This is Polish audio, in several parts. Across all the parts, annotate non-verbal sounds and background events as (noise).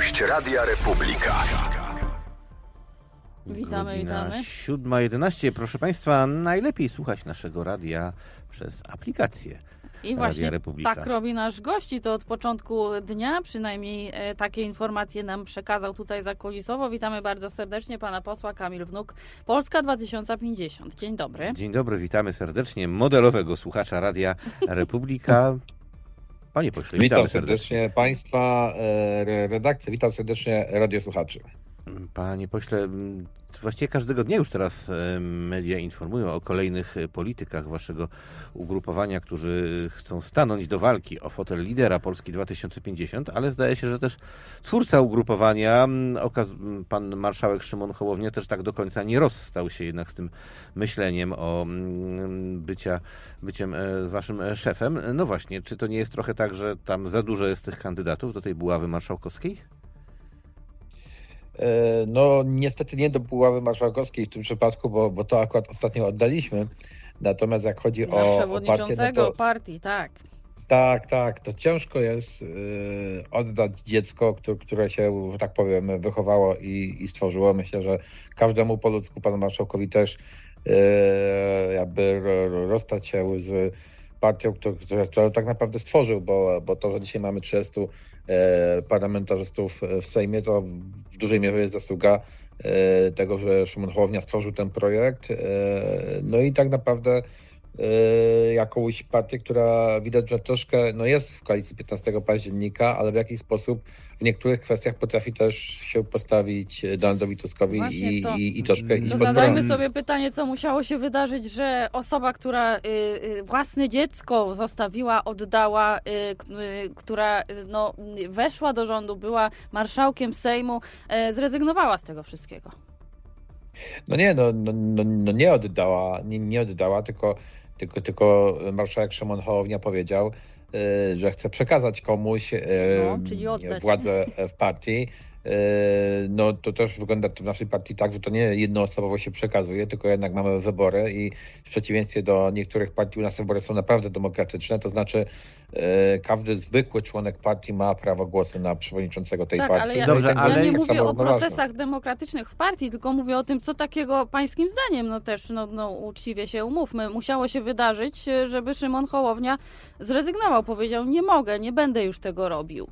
Gość Radia Republika. Witamy, Godzina witamy. 7.11. Proszę Państwa, najlepiej słuchać naszego radia przez aplikację. I właśnie Republika. tak robi nasz gość i to od początku dnia, przynajmniej e, takie informacje nam przekazał tutaj zakulisowo. Witamy bardzo serdecznie pana posła Kamil Wnuk, Polska 2050. Dzień dobry. Dzień dobry, witamy serdecznie modelowego słuchacza Radia Republika. Panie pośle, Witam witamy serdecznie Państwa, e, re- redakcję, witam serdecznie radiosłuchaczy. Panie pośle, m, właściwie każdego dnia już teraz e, media informują o kolejnych e, politykach waszego ugrupowania, którzy chcą stanąć do walki o fotel lidera Polski 2050, ale zdaje się, że też twórca ugrupowania, m, okaz- m, pan marszałek Szymon Hołownia też tak do końca nie rozstał się jednak z tym myśleniem o mm, bycia, byciem e, waszym szefem. No właśnie, czy to nie jest trochę tak, że tam za dużo jest tych kandydatów do tej buławy marszałkowskiej? E, No niestety nie do Puławy Marszałkowskiej w tym przypadku, bo, bo to akurat ostatnio oddaliśmy. Natomiast jak chodzi o, o partię, przewodniczącego no to, partii, tak. tak, tak, to ciężko jest e, oddać dziecko, które, się, że tak powiem, wychowało i, i stworzyło. Myślę, że każdemu po ludzku, panu marszałkowi też e, jakby ro- ro- rozstać się z partią, którą, tak naprawdę stworzył, bo, bo to, że dzisiaj mamy 30 e, parlamentarzystów w Sejmie, to w, dużej mierze jest zasługa e, tego, że Szymon Hołownia stworzył ten projekt. E, no i tak naprawdę jakąś partię, która widać, że troszkę no jest w koalicji 15 października, ale w jakiś sposób w niektórych kwestiach potrafi też się postawić Donaldowi Tuskowi Właśnie i, to- i, i troszkę iść To pod zadajmy sobie pytanie, co musiało się wydarzyć, że osoba, która y, y, własne dziecko zostawiła, oddała, y, y, która y, no, y, weszła do rządu, była marszałkiem Sejmu, y, zrezygnowała z tego wszystkiego. No nie, no, no, no, no nie oddała, nie, nie oddała, tylko, tylko, tylko marszałek Szymon Hołownia powiedział, y, że chce przekazać komuś y, No, władzę w partii. Y, No to też wygląda to w naszej partii tak, że to nie jednoosobowo się przekazuje, tylko jednak mamy wybory i w przeciwieństwie do niektórych partii u nas wybory są naprawdę demokratyczne, to znaczy y, każdy zwykły członek partii ma prawo głosu na przewodniczącego tej Tak, partii. ale ja, No Dobrze, tak ja ale- jest nie tak mówię o ważne. procesach demokratycznych w partii, tylko mówię o tym, co takiego pańskim zdaniem, no też no, no, uczciwie się umówmy, musiało się wydarzyć, y, żeby Szymon Hołownia zrezygnował. Powiedział, nie mogę, nie będę już tego robił.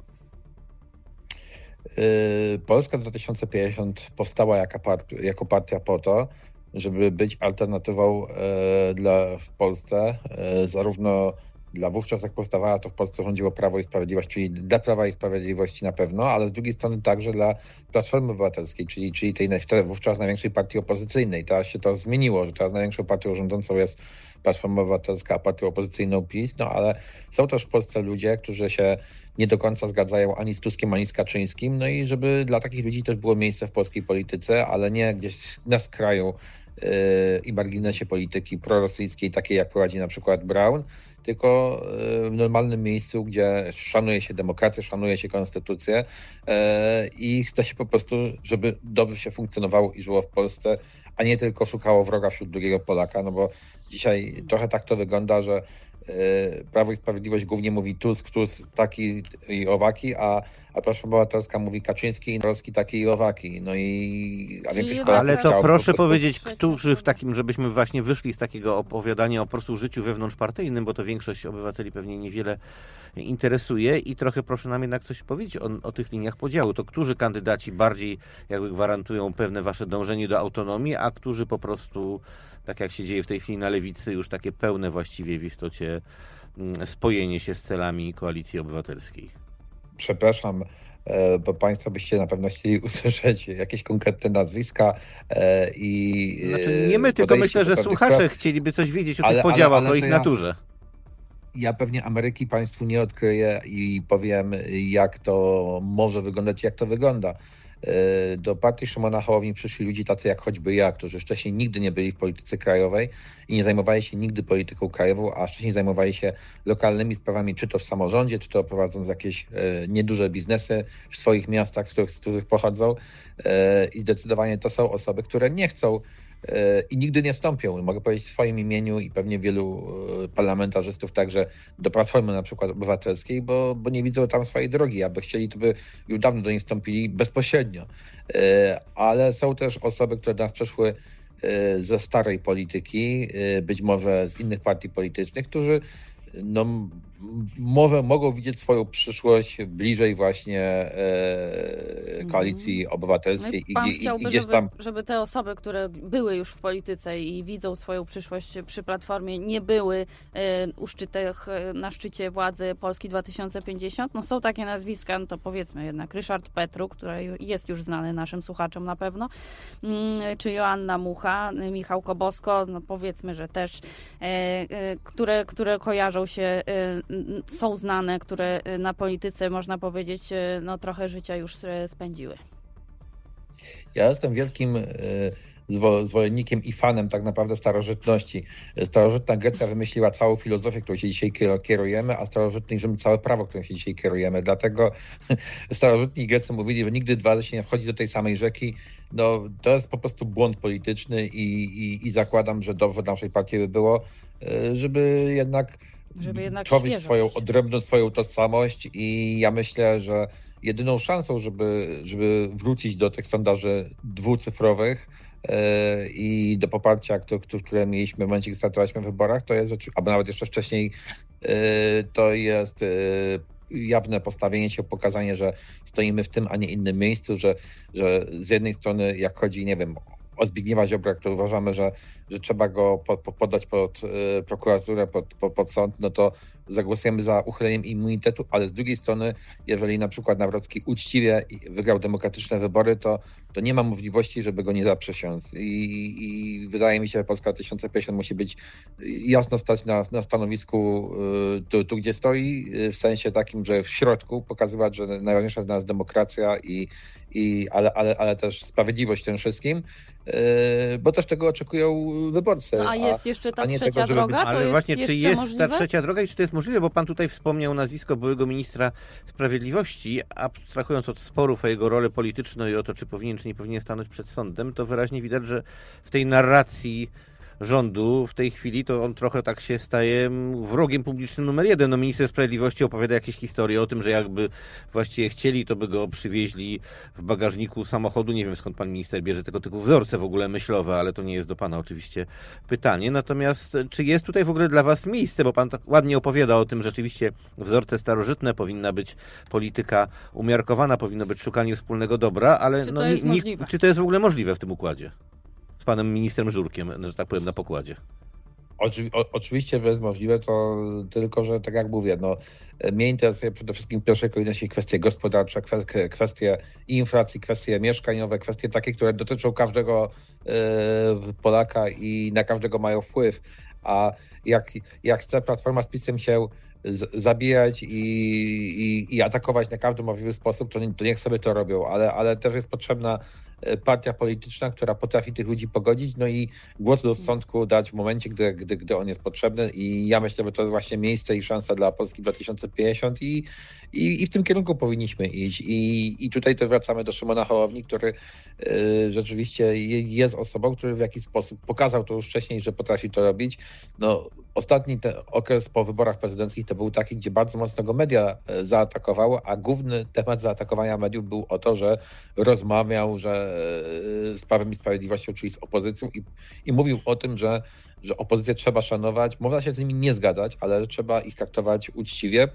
Yy, Polska 2050 powstała jako, jako partia po to, żeby być alternatywą e, dla, w Polsce, e, zarówno dla wówczas jak powstawała, to w Polsce rządziło Prawo i Sprawiedliwość, czyli dla Prawa i Sprawiedliwości na pewno, ale z drugiej strony także dla Platformy Obywatelskiej, czyli, czyli tej wówczas największej partii opozycyjnej. Teraz się to zmieniło, że teraz największą partią rządzącą jest Platforma Obywatelska, a partią opozycyjną PiS, no ale są też w Polsce ludzie, którzy się nie do końca zgadzają ani z Tuskiem, ani z Kaczyńskim. No i żeby dla takich ludzi też było miejsce w polskiej polityce, ale nie gdzieś na skraju yy, i marginesie polityki prorosyjskiej, takiej jak prowadzi na przykład Brown, tylko yy, w normalnym miejscu, gdzie szanuje się demokrację, szanuje się konstytucję yy, i chce się po prostu, żeby dobrze się funkcjonowało i żyło w Polsce, a nie tylko szukało wroga wśród drugiego Polaka, no bo dzisiaj trochę tak to wygląda, że Prawo i Sprawiedliwość głównie mówi Tusk, Tusk taki i owaki, a, a Platforma Obywatelska mówi Kaczyński i Norowski taki i owaki. No i a Czyli Ale to chciałaby proszę po prostu- powiedzieć, którzy w takim, żebyśmy właśnie wyszli z takiego opowiadania o po prostu życiu wewnątrzpartyjnym, bo to większość obywateli pewnie niewiele interesuje i trochę proszę nam jednak coś powiedzieć o, o tych liniach podziału. To którzy kandydaci bardziej jakby gwarantują pewne wasze dążenie do autonomii, a którzy po prostu, tak jak się dzieje w tej chwili na lewicy, już takie pełne właściwie w istocie mm, spojenie się z celami koalicji obywatelskiej. Przepraszam, e, bo Państwo byście na pewno chcieli (laughs) usłyszeć jakieś konkretne nazwiska e, i. e, Znaczy nie my, tylko myślę, że słuchacze spraw. chcieliby coś wiedzieć o Ale- tych ale- podziałach, ale o to ich ja- naturze. Ja pewnie Ameryki Państwu nie odkryję i powiem, jak to może wyglądać, jak to wygląda. E, Do partii Szymona Hołowni przyszli ludzie tacy jak choćby ja, którzy wcześniej nigdy nie byli w polityce krajowej i nie zajmowali się nigdy polityką krajową, a wcześniej zajmowali się lokalnymi sprawami, czy to w samorządzie, czy to prowadząc jakieś e, nieduże biznesy w swoich miastach, z których, z których pochodzą. E, I zdecydowanie to są osoby, które nie chcą i nigdy nie stąpią. Mogę powiedzieć w swoim imieniu i pewnie wielu parlamentarzystów także do Platformy na przykład Obywatelskiej, bo, bo nie widzą tam swojej drogi. Aby chcieli, to by już dawno do niej wstąpili bezpośrednio. Ale są też osoby, które do nas przeszły ze starej polityki, być może z innych partii politycznych, którzy no, może mogą widzieć swoją przyszłość bliżej właśnie e, koalicji mm. obywatelskiej. No i i, chciałby, i gdzieś żeby, tam... żeby te osoby, które były już w polityce i widzą swoją przyszłość przy Platformie, nie były e, u szczytach, e, na szczycie władzy Polski 2050. No są takie nazwiska, no to powiedzmy jednak Ryszard Petru, który jest już znany naszym słuchaczom na pewno, mm, czy Joanna Mucha, Michał Kobosko, no powiedzmy, że też, e, e, które, które kojarzą się e, są znane, które y, na polityce, można powiedzieć, y, no trochę życia już y, spędziły. Ja jestem wielkim zwolennikiem i fanem tak naprawdę starożytności. Starożytna Grecja wymyśliła całą filozofię, którą się dzisiaj kierujemy, a starożytny Rzym całe prawo, którym się dzisiaj kierujemy. Dlatego (laughs) starożytni Grecy mówili, że nigdy dwa razy się nie wchodzi do tej samej rzeki. No, to jest po prostu błąd polityczny i, i, i zakładam, że dobrze dla naszej partii by było, żeby jednak żeby jednak człowiek swoją, odrębną swoją tożsamość i ja myślę, że jedyną szansą, żeby, żeby wrócić do tych sondaży dwucyfrowych yy, i do poparcia, które, które mieliśmy w momencie, gdy startowaliśmy w wyborach, to jest, albo nawet jeszcze wcześniej, yy, to jest yy, jawne postawienie się, pokazanie, że stoimy w tym, a nie innym miejscu, że, że z jednej strony jak chodzi, nie wiem, o Zbigniewa Ziobra, który uważamy, że, że trzeba go po, po, podać pod y, prokuraturę, pod, pod, sąd, no to zagłosujemy za uchyleniem immunitetu, ale z drugiej strony, jeżeli na przykład Nawrocki uczciwie wygrał demokratyczne wybory, to, to nie ma możliwości, żeby go nie zaprzysiąc. I, I wydaje mi się, że Polska 2050 musi być jasno stać na, na stanowisku y, tu, tu, gdzie stoi, y, w sensie takim, że w środku pokazywać, że najważniejsza jest dla nas demokracja, i, i, ale, ale, ale też sprawiedliwość tym wszystkim, y, bo też tego oczekują wyborcy. No, a jest jeszcze ta trzecia tego, droga? Być... Ale jest właśnie, czy jest możliwe? ta trzecia droga i czy to jest możliwe? Bo pan tutaj wspomniał nazwisko byłego ministra sprawiedliwości, abstrahując od sporów o jego rolę polityczną i o to, czy powinien, czy nie powinien stanąć przed sądem, to wyraźnie widać, że w tej narracji rządu w tej chwili, to on trochę tak się staje wrogiem publicznym numer jeden. No minister sprawiedliwości opowiada jakieś historie o tym, że jakby właściwie chcieli, to by go przywieźli w bagażniku samochodu. Nie wiem skąd pan minister bierze tego typu wzorce w ogóle myślowe, ale to nie jest do pana oczywiście pytanie. Natomiast czy jest tutaj w ogóle dla was miejsce, bo pan tak ładnie opowiada o tym, że rzeczywiście wzorce starożytne, powinna być polityka umiarkowana, powinno być szukanie wspólnego dobra, ale czy no, to jest możliwe? czy to jest w ogóle możliwe w tym układzie? Panem ministrem Żurkiem, że tak powiem, na pokładzie. Oczy, o, oczywiście, że jest możliwe, to tylko, że tak jak mówię, no, mnie interesuje przede wszystkim w pierwszej kolejności kwestie gospodarcze, kwestie, kwestie inflacji, kwestie mieszkaniowe, kwestie takie, które dotyczą każdego y, Polaka i na każdego mają wpływ. A jak, jak chce Platforma z PiSem się zabijać i, i, i, atakować na każdy możliwy sposób, to, to niech sobie to robią, ale, ale też jest potrzebna E, partia polityczna, która potrafi tych ludzi pogodzić, no i głos do rozsądku dać w momencie, gdy, gdy, gdy on jest potrzebny i ja myślę, że to jest właśnie miejsce i szansa dla Polski 2050 i, i, i w tym kierunku powinniśmy iść i, i tutaj też wracamy do Szymona Hołowni, który y, rzeczywiście jest osobą, który w jakiś sposób pokazał to już wcześniej, że potrafi to robić. No, ostatni okres po wyborach prezydenckich to był taki, gdzie bardzo mocno go media e, zaatakowały, a główny temat zaatakowania mediów był o to, że rozmawiał, że z Prawem i Sprawiedliwością, czyli z opozycją i, i mówił o tym, że, że opozycję trzeba szanować, można się z nimi nie zgadzać, ale trzeba ich traktować uczciwie.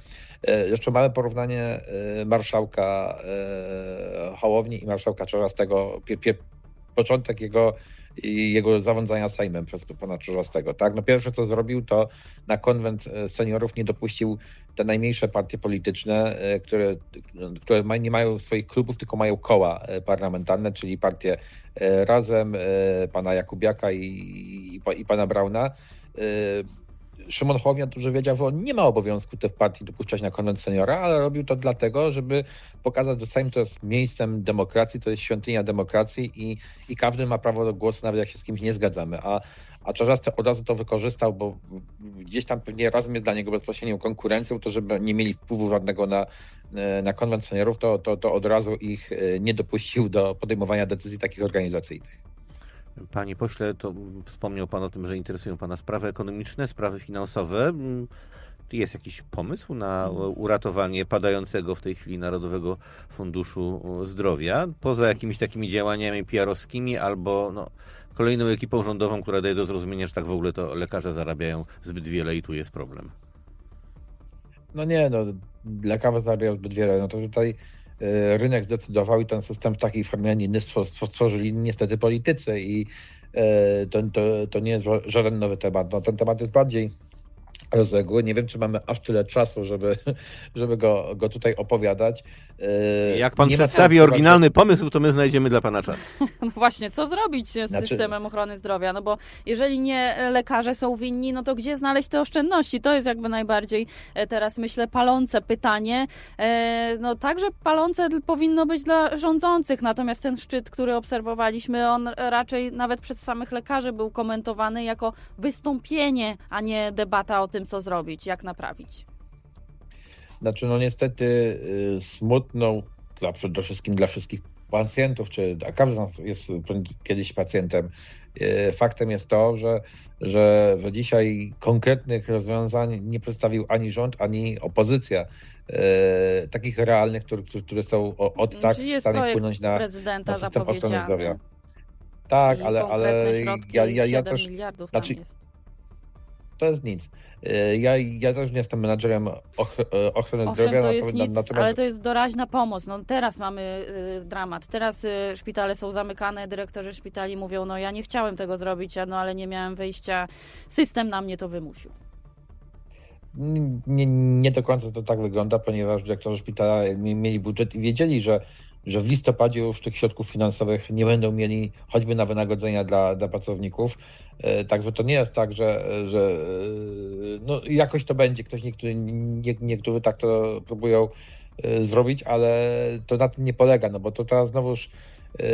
E, jeszcze mamy porównanie e, marszałka e, Hołowni i marszałka Czorzastego. Początek jego i jego zarządzania Sejmem przez pana Czurzastego. Tak? No pierwsze, co zrobił, to na konwent e, seniorów nie dopuścił te najmniejsze partie polityczne, e, które, które nie mają swoich klubów, tylko mają koła e, parlamentarne, czyli partie Razem, pana Jakubiaka i, i pana Brauna Szymon Hołownia dobrze wiedział, że on nie ma obowiązku tych partii dopuszczać na konwent seniora, ale robił to dlatego, żeby pokazać, że Sejm to jest miejscem demokracji, to jest świątynia demokracji i, i każdy ma prawo do głosu, nawet jak się z kimś nie zgadzamy. A, a od razu to wykorzystał, bo gdzieś tam pewnie razem jest dla niego bezpośrednią konkurencją, to żeby nie mieli wpływu żadnego na, na konwent seniorów, to, to, to od razu ich e, nie dopuścił do podejmowania decyzji takich organizacyjnych. Panie pośle, to wspomniał Pan o tym, że interesują Pana sprawy ekonomiczne, sprawy finansowe. Jest jakiś pomysł na uratowanie padającego w tej chwili Narodowego Funduszu Zdrowia, poza jakimiś takimi działaniami PR-owskimi albo no, kolejną ekipą rządową, która daje do zrozumienia, że tak w ogóle to lekarze zarabiają zbyt wiele i tu jest problem? No nie, no lekarze zarabiają zbyt wiele. No to tutaj rynek zdecydował i ten system w takiej formie, a nie inny stworzyli niestety politycy i e, to, to, to nie jest żaden nowy temat. No, ten temat jest bardziej rozległy. Nie wiem, czy mamy aż tyle czasu, żeby, (laughs) żeby go, go tutaj opowiadać. E, Jak pan nie przedstawi oryginalny pomysł, to my znajdziemy dla pana czas. (laughs) No właśnie, co zrobić z znaczy... systemem ochrony zdrowia? No bo jeżeli nie lekarze są winni, no to gdzie znaleźć te oszczędności? To jest jakby najbardziej e, teraz, myślę, palące pytanie. E, no także palące powinno być dla rządzących, natomiast ten szczyt, który obserwowaliśmy, on raczej nawet przez samych lekarzy był komentowany jako wystąpienie, a nie debata o tym, tym, co zrobić, jak naprawić? Znaczy, no niestety y, smutną dla, przede wszystkim dla wszystkich pacjentów, czy a każdy z nas jest kiedyś pacjentem. Y, faktem jest to, że, że, że dzisiaj konkretnych rozwiązań nie przedstawił ani rząd, ani opozycja. Y, takich realnych, które, które są od tak w stanie wpłynąć na, na system ochrony zdrowia. Tak, I ale, ale ja, ja, ja też. Znaczy, to jest nic. E, ja, ja też nie jestem menadżerem och, e, ochrony Owszem, zdrowia. To jest nic, natomiast... Ale to jest doraźna pomoc. No, teraz mamy y, dramat. Teraz y, szpitale są zamykane, dyrektorzy szpitali mówią, no ja nie chciałem tego zrobić, no ale nie miałem wyjścia. System na mnie to wymusił. Nie, nie do końca to tak wygląda, ponieważ dyrektorzy szpitala mieli budżet i wiedzieli, że że w listopadzie już tych środków finansowych nie będą mieli choćby na wynagrodzenia dla, dla pracowników. E, także to nie jest tak, że, że e, no jakoś to będzie. Ktoś, niektórzy, nie, niektórzy tak to próbują e, zrobić, ale to na tym nie polega, no bo to teraz znowuż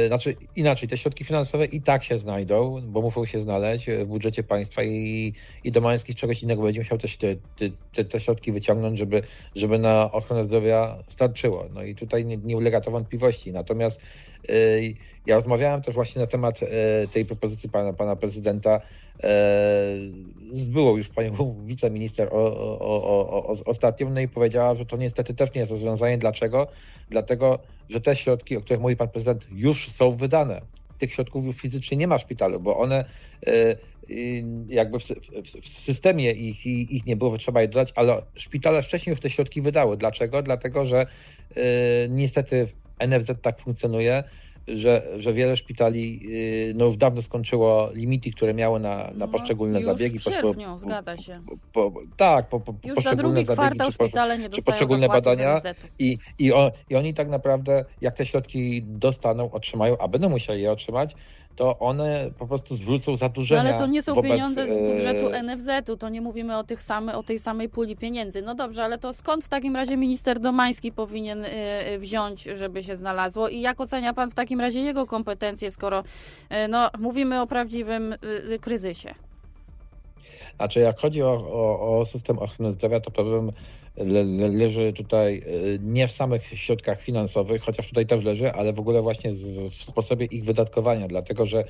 znaczy inaczej, te środki finansowe i tak się znajdą, bo muszą się znaleźć w budżecie państwa i, i Domański z czegoś innego będzie musiał też te, te, te, środki wyciągnąć, żeby, żeby na ochronę zdrowia starczyło. No i tutaj nie, nie ulega to wątpliwości. Natomiast y, ja rozmawiałem też właśnie na temat y, tej propozycji pana, pana prezydenta z byłą już panią (laughs) wiceminister o, o, o, o, ostatnio, no i powiedziała, że to niestety też nie jest rozwiązanie. Dlaczego? Dlatego, że te środki, o których mówi pan prezydent, już są wydane. Tych środków już fizycznie nie ma w szpitalu, bo one e, jakby w, systemie ich, ich nie było, trzeba je dodać, ale szpitale wcześniej już te środki wydały. Dlaczego? Dlatego, że e, niestety NFZ tak funkcjonuje, że, że wiele szpitali y, no, już dawno skończyło limity, które miały na, na no, poszczególne już zabiegi. W sierpniu, po, zgadza się. Po, tak, po, po, już poszczególne zabiegi, czy, szpitale nie czy poszczególne badania. I, i, on, I oni tak naprawdę, jak te środki dostaną, otrzymają, a będą musieli je otrzymać, to one po prostu zwrócą zadłużenia. No ale to nie są wobec, pieniądze z budżetu e, NFZ-u, to nie mówimy o, tych same, o tej samej puli pieniędzy. No dobrze, ale to skąd w takim razie minister Domański powinien y, y, wziąć, żeby się znalazło i jak ocenia pan w takim razie jego kompetencje, skoro no, mówimy o prawdziwym kryzysie? Znaczy, jak chodzi o, o, o system ochrony zdrowia, to problem le, le, leży tutaj e, nie w samych środkach finansowych, chociaż tutaj też leży, ale w ogóle właśnie w, sposobie ich wydatkowania, dlatego że, e,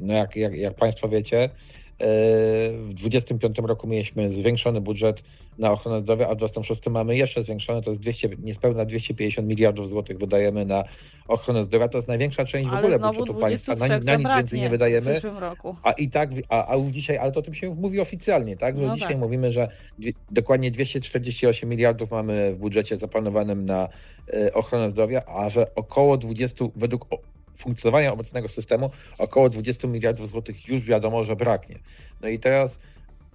no jak, jak, jak Państwo wiecie, w 2025 roku mieliśmy zwiększony budżet na ochronę zdrowia, a w 2026 mamy jeszcze zwiększony, to jest 200, niespełna 250 miliardów złotych wydajemy na ochronę zdrowia. To jest największa część ale w ogóle budżetu państwa. Na, na nic więcej nie wydajemy. A i tak, a, a dzisiaj, ale to o tym się mówi oficjalnie, tak? Że no dzisiaj tak. mówimy, że dokładnie 248 miliardów mamy w budżecie zaplanowanym na y, ochronę zdrowia, a że około 20 według funkcjonowania obecnego systemu około 20 miliardów złotych już wiadomo, że braknie. No i teraz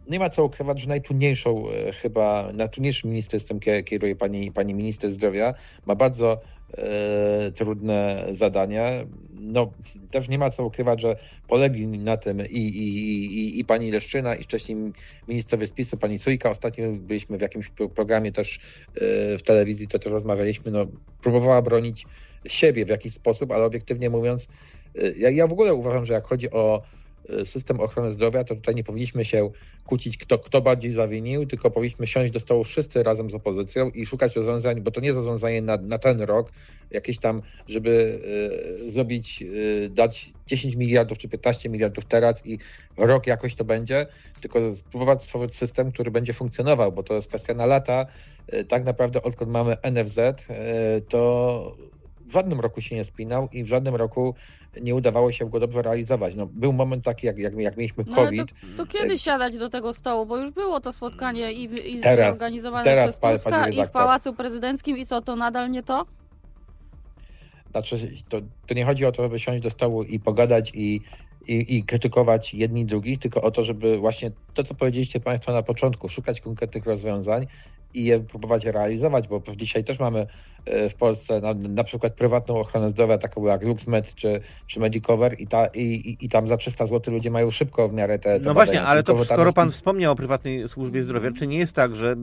nie ma co ukrywać, że najtrudniejszą e, chyba, najtrudniejszym ministerstwem kieruje pani, pani minister zdrowia. Ma bardzo e, trudne zadania. No, też nie ma co ukrywać, że polegli na tym i, i, i, i pani Leszczyna, i wcześniej ministrowie spisu, pani Cujka. Ostatnio byliśmy w jakimś programie też e, w telewizji, to też rozmawialiśmy. No, próbowała bronić siebie w jakiś sposób, ale obiektywnie mówiąc, y, ja, ja w ogóle uważam, że jak chodzi o system ochrony zdrowia, to tutaj nie powinniśmy się kłócić, kto, kto bardziej zawinił, tylko powinniśmy siąść do stołu wszyscy razem z opozycją i szukać rozwiązań, bo to nie jest rozwiązanie na, na ten rok, jakieś tam, żeby y, zrobić, y, dać 10 miliardów czy 15 miliardów teraz i rok jakoś to będzie, tylko spróbować stworzyć system, który będzie funkcjonował, bo to jest kwestia na lata. Y, tak naprawdę odkąd mamy NFZ, to w żadnym roku się nie spinał i w żadnym roku nie udawało się go dobrze realizować. No, był moment taki, jak, jak, jak mieliśmy No, COVID. to, to kiedy siadać do tego stołu? Bo już było to spotkanie i, i Teraz- organizowane teraz, przez Tuska i w. Pałacu Prezydenckim i co, to nadal nie to? Znaczy, to, to nie chodzi o to, żeby siąść do stołu i pogadać i, i, i krytykować jedni drugich, tylko o to, żeby właśnie to, co powiedzieliście Państwo na początku, szukać konkretnych rozwiązań i je próbować realizować, bo dzisiaj też mamy e, w Polsce na, na przykład prywatną ochronę zdrowia, taką jak LuxMed czy, czy Medicover i, ta, i, i, i tam za 300 zł ludzie mają szybko w miarę te, te No właśnie, ale to skoro pan wspomniał o prywatnej służbie zdrowia, czy nie jest tak, że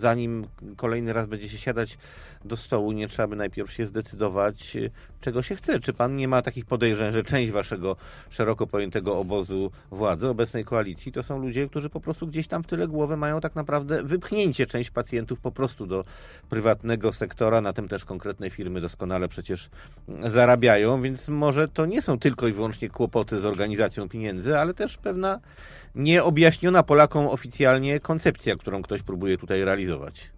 zanim kolejny raz będzie się siadać do stołu, nie trzeba by najpierw się zdecydować, y, czego się chce? Czy pan nie ma takich podejrzeń, że część waszego szeroko pojętego obozu władzy, obecnej koalicji, to są ludzie, którzy po prostu gdzieś tam w tyle głowy mają tak naprawdę wypchnięcie część pacjentów po prostu do prywatnego sektora, na tym też konkretne firmy doskonale przecież zarabiają, więc może to nie są tylko i wyłącznie kłopoty z organizacją pieniędzy, ale też pewna nieobjaśniona Polakom oficjalnie koncepcja, którą ktoś próbuje tutaj realizować.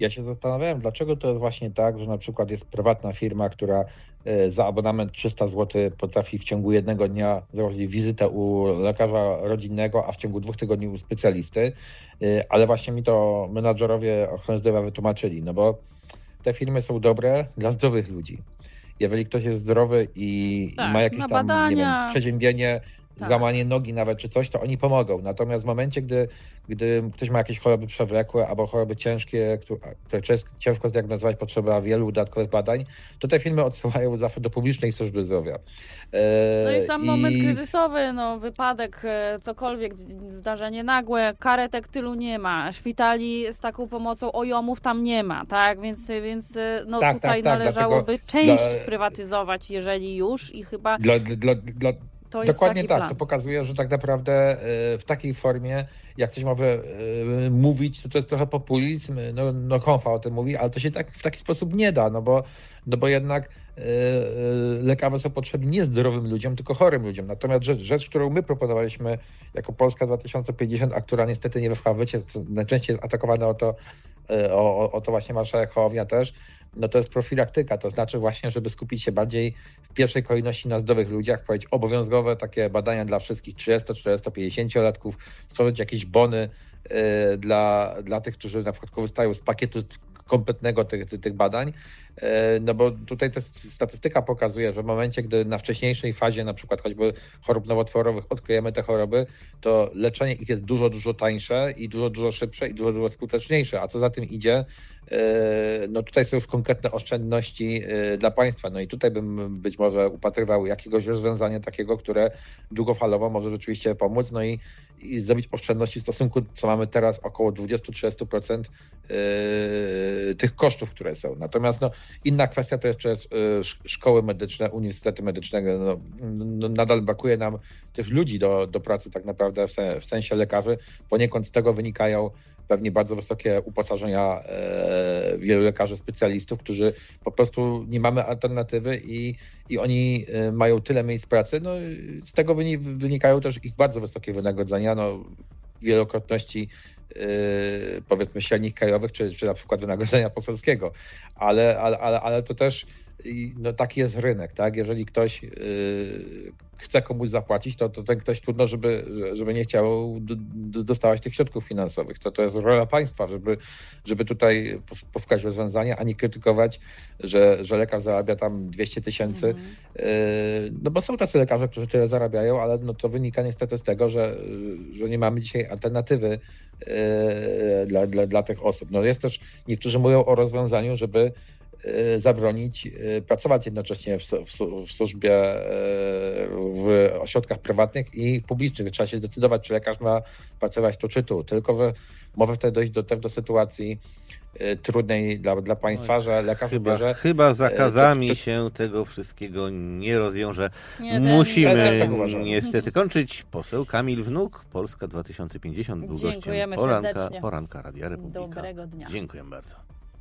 Ja się zastanawiałem, dlaczego to jest właśnie tak, że na przykład jest prywatna firma, która e, za abonament 300 zł potrafi w ciągu jednego dnia zrobić wizytę u lekarza rodzinnego, a w ciągu dwóch tygodni u specjalisty, E, ale właśnie mi to menadżerowie ochrony zdrowia wytłumaczyli, no bo te firmy są dobre dla zdrowych ludzi. Jeżeli ktoś jest zdrowy i, Tak, ma jakieś tam nie wiem, przeziębienie, Tak. złamanie nogi nawet czy coś, to oni pomogą. Natomiast w momencie, gdy, gdy ktoś ma jakieś choroby przewlekłe albo choroby ciężkie, które, które cięż- ciężko zdiagnozować, potrzeba wielu dodatkowych badań, to te firmy odsyłają (laughs) zawsze do publicznej służby zdrowia. E, No i sam moment kryzysowy, no wypadek, e, cokolwiek, zdarzenie nagłe, karetek tylu nie ma, szpitali z taką pomocą ojomów tam nie ma, tak? Więc, więc e, no Tak, tutaj tak, tak, należałoby część dla- sprywatyzować, jeżeli już i chyba Dla, dla, dla, to jest Dokładnie taki tak. plan. To pokazuje, że tak naprawdę e, w takiej formie, jak ktoś może e, mówić, to to jest trochę populizm. No, no Konfa o tym mówi, ale to się tak w taki sposób nie da, no bo, no bo jednak e, lekarze są potrzebni nie zdrowym ludziom, tylko chorym ludziom. Natomiast rzecz, rzecz, którą my proponowaliśmy jako Polska 2050, a która niestety nie weszła w życie, co najczęściej jest atakowana o to, o, o- o to właśnie marszałek Hołownia też, no to jest profilaktyka, to znaczy właśnie, żeby skupić się bardziej w pierwszej kolejności na zdrowych ludziach, powiedzieć obowiązkowe takie badania dla wszystkich 30, 40, 50-latków, stworzyć jakieś bony y, dla, dla tych, którzy na przykład korzystają z pakietu kompletnego tych, tych, badań, y, no bo tutaj ta statystyka pokazuje, że w momencie, gdy na wcześniejszej fazie na przykład choćby chorób nowotworowych odkryjemy te choroby, to leczenie ich jest dużo, dużo tańsze i dużo, dużo szybsze i dużo, dużo skuteczniejsze, a co za tym idzie, y, no tutaj są już konkretne oszczędności y, dla państwa. No i tutaj bym być może upatrywał jakiegoś rozwiązania takiego, które długofalowo może rzeczywiście pomóc, no i, i zrobić oszczędności w stosunku, co mamy teraz, około 20-30% y, tych kosztów, które są. Natomiast no, inna kwestia to jeszcze y, sz- szkoły medyczne, uniwersytety medyczne. No, no, nadal brakuje nam też ludzi do, do pracy tak naprawdę w sensie lekarzy. Poniekąd z tego wynikają pewnie bardzo wysokie uposażenia e, wielu lekarzy specjalistów, którzy po prostu nie mamy alternatywy i, i oni e, mają tyle miejsc pracy. No, z tego wyni- wynikają też ich bardzo wysokie wynagrodzenia. No, wielokrotności e, powiedzmy średnich krajowych, czy, czy na przykład wynagrodzenia poselskiego, ale, ale, ale, ale to też no, taki jest rynek, tak? Jeżeli ktoś y, chce komuś zapłacić, to, to ten ktoś trudno, żeby, żeby nie chciał dostawać tych środków finansowych. To, to jest rola państwa, żeby, żeby tutaj po- powskać rozwiązania, a nie krytykować, że, że lekarz zarabia tam 200 tysięcy. Mhm. Y, No bo są tacy lekarze, którzy tyle zarabiają, ale no to wynika niestety z tego, że, że nie mamy dzisiaj alternatywy y, dla, dla, dla tych osób. No jest też, niektórzy mówią o rozwiązaniu, żeby zabronić e, pracować jednocześnie w, służbie, e, w ośrodkach prywatnych i publicznych. Trzeba się zdecydować, czy lekarz ma pracować tu czy tu. Tylko że może wtedy dojść do, też do sytuacji trudnej dla, dla państwa, że lekarz Chyba, wybierze chyba zakazami to- to- się tego wszystkiego nie rozwiąże. Nie, Musimy tak niestety kończyć. Poseł Kamil Wnuk, Polska 2050 był gościem Dziękujemy poranka, serdecznie. poranka Radia Republika. Dobrego dnia. Dziękuję bardzo.